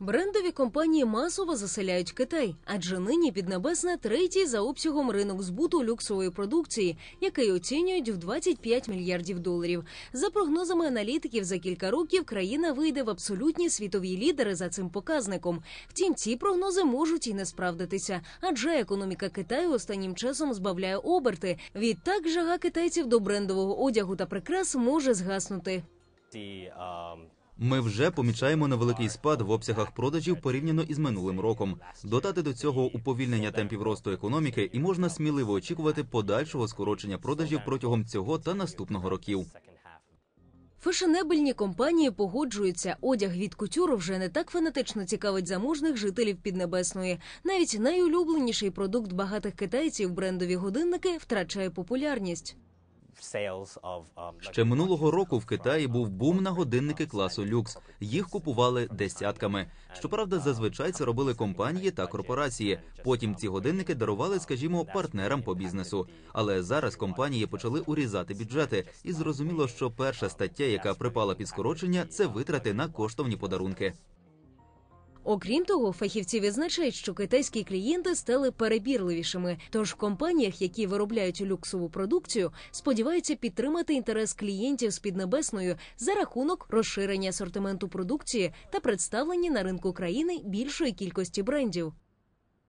Брендові компанії масово заселяють Китай, адже нині Піднебесна третій за обсягом ринок збуту люксової продукції, який оцінюють в 25 мільярдів доларів. За прогнозами аналітиків, за кілька років країна вийде в абсолютні світові лідери за цим показником. Втім, ці прогнози можуть і не справдитися, адже економіка Китаю останнім часом збавляє оберти. Відтак жага китайців до брендового одягу та прикрас може згаснути. Ми вже помічаємо невеликий спад в обсягах продажів порівняно із минулим роком. Додати до цього уповільнення темпів росту економіки, і можна сміливо очікувати подальшого скорочення продажів протягом цього та наступного років. Фешенебельні компанії погоджуються. Одяг від кутюру вже не так фанатично цікавить заможних жителів Піднебесної. Навіть найулюбленіший продукт багатих китайців брендові годинники втрачає популярність. Um, Ще минулого року в Китаї був бум на годинники класу люкс. Їх купували десятками. Щоправда, зазвичай це робили компанії та корпорації. Потім ці годинники дарували, скажімо, партнерам по бізнесу. Але зараз компанії почали урізати бюджети, і зрозуміло, що перша стаття, яка припала під скорочення, це витрати на коштовні подарунки. Окрім того, фахівці відзначають, що китайські клієнти стали перебірливішими. Тож в компаніях, які виробляють люксову продукцію, сподіваються підтримати інтерес клієнтів з Піднебесною за рахунок розширення асортименту продукції та представлення на ринку країни більшої кількості брендів.